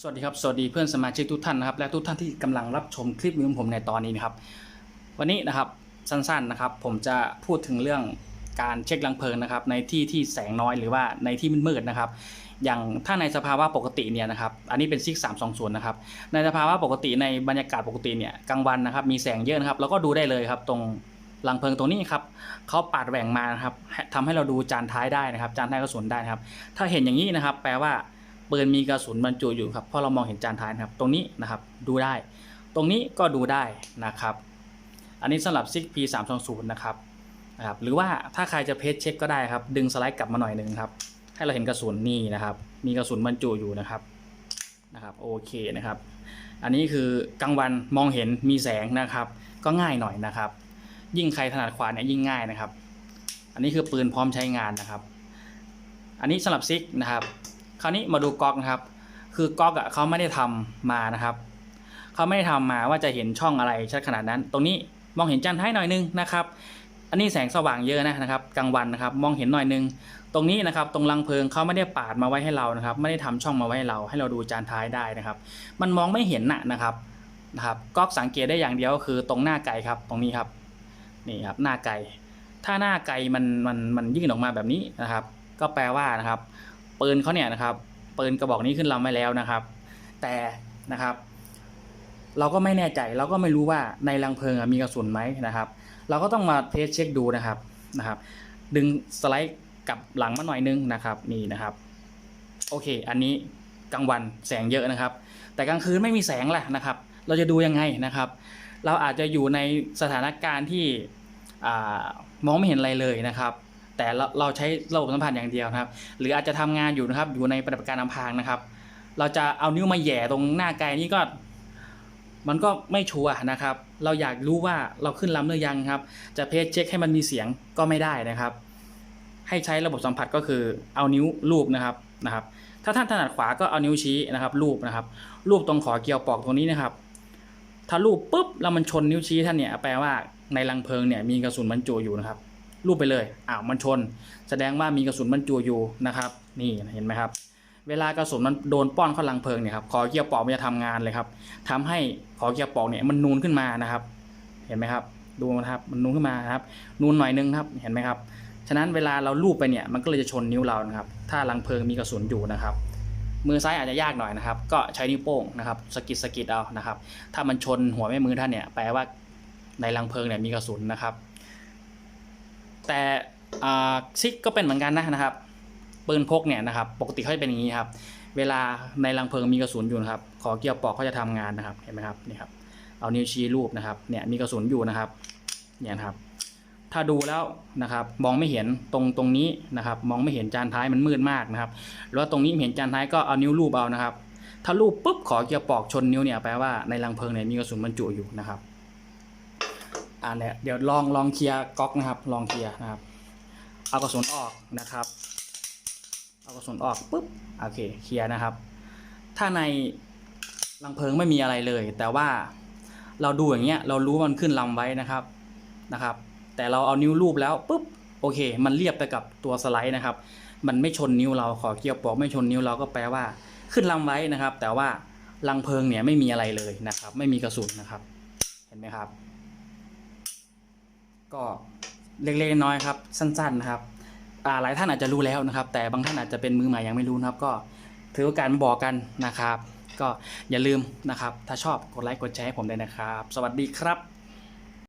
สวัสดีครับ สวัสดีเพื่อนสมาชิกทุกท่านนะครับ และทุกท่านที่กำลังรับชมคลิปนี้ของผมในตอนนี้นะครับ วันนี้นะครับสั้นๆนะครับ ผมจะพูดถึงเรื่องการเช็ครังเพลิงนะครับ ในที่ที่แสงน้อยหรือว่าในที่มืดๆนะครับ อย่างถ้าในสภาวะปกติเนี่ยนะครับ อันนี้เป็นซิกสามสองศูนย์นะครับ ในสภาวะปกติในบรรยากาศปกติเนี่ยกลางวันนะครับ มีแสงเยอะนะครับเราก็ดูได้เลยครับ ตรงรังเพลิงตรงนี้ครับเขาปาดแหว่งมานะครับทำให้เราดูจานท้ายได้นะครับ จานท้ายกระสุนได้นะครับ ถ้าเห็นอย่างนี้นะครับ แปลว่า ปืนมีกระสุนบรรจุอยู่ครับเพราะเรามองเห็นจานท้ายนะครับ ตรงนี้นะครับดูได้ ตรงนี้ก็ดูได้นะครับ อันนี้สำหรับ6 P 3 2 0นะครับนะครับ หรือว่าถ้าใครจะเพจเช็คก็ได้ครับ ดึงสไลด์กลับมาหน่อยหนึ่งครับ ให้เราเห็นกระสุนนี่นะครับ มีกระสุนบรรจุอยู่นะครับนะครับโอเคนะครับ อันนี้คือกลางวันมองเห็นมีแสงนะครับ ก็ง่ายหน่อยนะครับ ยิ่งใครถนัดขวาเนี่ยยิ่งง่ายนะครับ อันนี้คือปืนพร้อมใช้งานนะครับ อันนี้สำหรับซิกนะครับ ราวนี้มาดูก๊อกนะครับ คือก๊อกอะเขาไม่ได้ทำมานะครับเขาไม่ได้ทำมาว่าจะเห็นช่องอะไรชัดขนาดนั้น ตรงนี้มองเห็นจานท้ายหน่อยนึงนะครับ อันนี้แสงสว่างเยอะนะนะครับกลางวันนะครับมองเห็นหน่อยนึง ตรงนี้นะครับตรงรังเพลิงเขาไม่ได้ปาดมาไว้ให้เรานะครับ ไม่ได้ทำช่องมาไว้ให้เรา ให้เราดูจานท้ายได้นะครับ มันมองไม่เห็นน่ะนะครับนะครับก๊อกสังเกตได้อย่างเดียวก็คือตรงหน้าไก่ครับ ตรงนี้ครับนี่ครับหน้าไก่ถ้าหน้าไก่มันมันมันยื่นออกมาแบบนี้นะครับ ก็แปลว่านะครับ ปืนเขาเนี่ยนะครับปืนกระบอกนี้ขึ้นลำไว้แล้วนะครับ แต่นะครับเราก็ไม่แน่ใจเราก็ไม่รู้ว่าในรังเพลิงมีกระสุนไหมนะครับ เราก็ต้องมาเทสเช็คดูนะครับนะครับ ดึงสไลด์กลับหลังมาหน่อยนึงนะครับนี่นะครับ โอเค อันนี้กลางวันแสงเยอะนะครับ แต่กลางคืนไม่มีแสงแหละนะครับ เราจะดูยังไงนะครับ เราอาจจะอยู่ในสถานการณ์ที่อมองไม่เห็นอะไรเลยนะครับ แต่เราเราใช้ระบบสัมผัสอย่างเดียวนะครับ หรืออาจจะทำงานอยู่นะครับ อยู่ในปฏิบัติการอำพรางนะครับ เราจะเอานิ้วมาแย่ตรงหน้าไกลนี่ก็ มันก็ไม่ชัวร์นะครับ เราอยากรู้ว่าเราขึ้นลำหรือยังครับ จะเพจเช็คให้มันมีเสียงก็ไม่ได้นะครับ ให้ใช้ระบบสัมผัสก็คือเอานิ้วลูบนะครับนะครับ ถ้าท่านถนัดขวาก็เอานิ้วชี้นะครับลูบนะครับลูบตรงขอเกี่ยวปอกตรงนี้นะครับ ถ้าลูบปุ๊บแล้วมันชนนิ้วชี้ท่านเนี่ยแปลว่าในรังเพลิงเนี่ยมีกระสุนบรรจุอยู่นะครับ ลูบไปเลยอ้าวมันชน แสดงว่ามีกระสุนบรรจุอยู่นะครับ นี่เห็นไหมครับ เวลากระสุนมันโดนป้อนเข้ารังเพลิงเนี่ยครับขอเกี่ยวปอกมันจะทำงานเลยครับทำให้ขอเกี่ยวปอกเนี่ยมันนูนขึ้นมานะครับ เห็นไหมครับ ดูนะครับมันนูนขึ้นมาครับ นูนหน่อยนึงครับเห็นไหมครับฉะนั้นเวลาเราลูบไปเนี่ยมันก็เลยจะชนนิ้วเรานะครับ ถ้ารังเพลิงมีกระสุนอยู่นะครับมือซ้ายอาจจะยากหน่อยนะครับ ก็ใช้นิ้วโป้งนะครับสกิดสกิดเอานะครับ ถ้ามันชนหัวแม่มือท่านเนี่ยแปลว่าในรังเพลิงเนี่ยมีกระสุนนะครับ แต่ซิกก็เป็นเหมือนกันนะนะครับปืนพกเนี่ยนะครับปกติเขาจะเป็นอย่างนี้ครับ เวลาในรังเพลิงมีกระสุนอยู่นะครับขอเกี่ยวปอกเขาจะทำงานนะครับเห็นไหมครับนี่ครับเอานิ้วชี้รูปนะครับเนี่ยมีกระสุนอยู่นะครับเนี่ยครับ ถ้าดูแล้วนะครับมองไม่เห็นตรงตรงนี้นะครับ มองไม่เห็นจานท้ายมันมืดมากนะครับหรือว่าตรงนี้เห็นจานท้ายก็เอานิ้วรูปเอานะครับ ถ้ารูปปุ๊บขอเกี่ยวปอกชนนิ้วเนี่ยแปลว่าในรังเพลิงเนี่ยมีกระสุนบรรจุอยู่นะครับ อ่าเนี่ยเดี๋ยวลองลองเคลียร์ก๊อกนะครับ ลองเคลียร์นะครับ เอากระสุนออกนะครับ เอากระสุนออกปุ๊บโอเคเคลียร์นะครับ ถ้าในรังเพลิงไม่มีอะไรเลย แต่ว่าเราดูอย่างเงี้ยเรารู้ว่ามันขึ้นลำไว้นะครับนะครับ แต่เราเอานิ้วรูปแล้วปุ๊บโอเค มันเรียบไปกับตัวสไลด์นะครับ มันไม่ชนนิ้วเราขอเกี่ยวปอกไม่ชนนิ้วเราก็แปลว่าขึ้นลำไว้นะครับ แต่ว่ารังเพลิงเนี่ยไม่มีอะไรเลยนะครับ ไม่มีกระสุนนะครับ เห็นไหมครับ ก็เล็กๆน้อยๆครับ สั้นๆนะครับอ่าหลายท่านอาจจะรู้แล้วนะครับ แต่บางท่านอาจจะเป็นมือใหม่ยังไม่รู้นะครับ ก็ถือโอกาสมาบอกกันนะครับ ก็อย่าลืมนะครับ ถ้าชอบกดไลค์กดแชร์ให้ผมด้วยนะครับ สวัสดีครับ